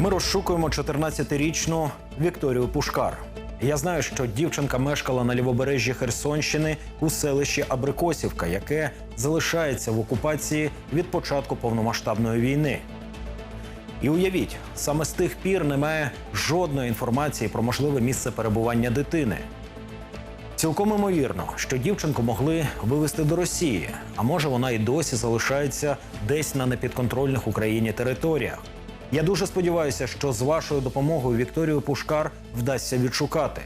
Ми розшукуємо 14-річну Вікторію Пушкар. Я знаю, що дівчинка мешкала на лівобережжі Херсонщини у селищі Абрикосівка, яке залишається в окупації від початку повномасштабної війни. І уявіть, саме з тих пір немає жодної інформації про можливе місце перебування дитини. Цілком імовірно, що дівчинку могли вивезти до Росії, а може вона і досі залишається десь на непідконтрольних Україні територіях. Я дуже сподіваюся, що з вашою допомогою Вікторію Пушкар вдасться відшукати.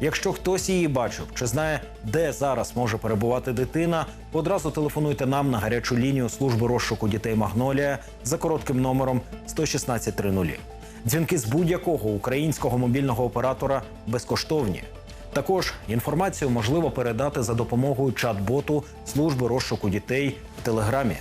Якщо хтось її бачив чи знає, де зараз може перебувати дитина, одразу телефонуйте нам на гарячу лінію служби розшуку дітей Магнолія за коротким номером 11630. Дзвінки з будь-якого українського мобільного оператора безкоштовні. Також інформацію можливо передати за допомогою чат-боту служби розшуку дітей в Телеграмі.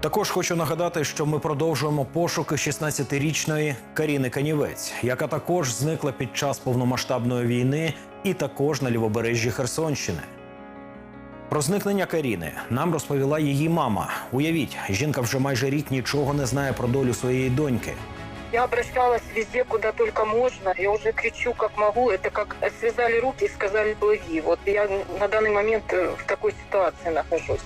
Також хочу нагадати, що ми продовжуємо пошуки 16-річної Каріни Канівець, яка також зникла під час повномасштабної війни і також на лівобережжі Херсонщини. Про зникнення Каріни нам розповіла її мама. Уявіть, жінка вже майже рік нічого не знає про долю своєї доньки. Я обращалась везде, куда только можно. Я уже кричу, как могу. Это как связали руки и сказали плыви. Вот я на данный момент э, в такой ситуации нахожусь.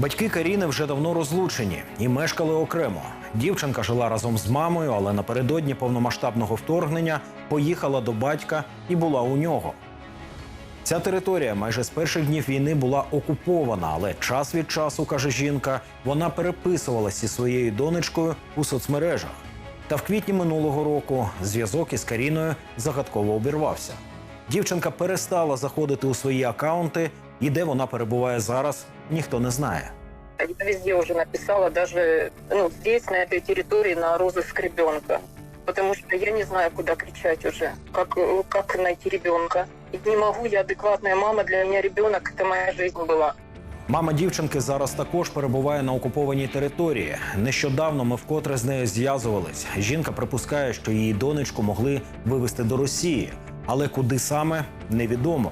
Батьки Каріни вже давно розлучені і мешкали окремо. Дівчинка жила разом з мамою, але напередодні повномасштабного вторгнення поїхала до батька і була у нього. Ця територія майже з перших днів війни була окупована, але час від часу, каже жінка, вона переписувалася зі своєю донечкою у соцмережах. Та в квітні минулого року зв'язок із Каріною загадково обірвався. Дівчинка перестала заходити у свої акаунти, і де вона перебуває зараз, ніхто не знає. Я везде уже написала, даже ну, здесь, на этой территории, на розыск ребенка. Потому что я не знаю, куда кричать уже, как, э, как найти ребенка. И не могу, я адекватная мама, для меня ребенок это моя жизнь была. Мама дівчинки зараз також перебуває на окупованій території. Нещодавно ми вкотре з нею зв'язувались. Жінка припускає, що її донечку могли вивезти до Росії, але куди саме невідомо.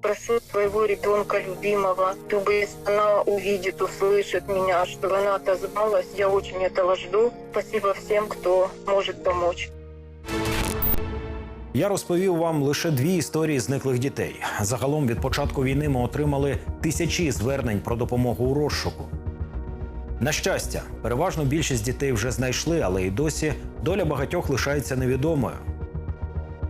Прошу своего ребенка любимого, чтобы если она увидит, услышит меня, чтобы она отозвалась. Я очень этого жду. Спасибо всем, кто может помочь. Я розповів вам лише дві історії зниклих дітей. Загалом від початку війни ми отримали тисячі звернень про допомогу у розшуку. На щастя, переважно більшість дітей вже знайшли, але й досі доля багатьох лишається невідомою.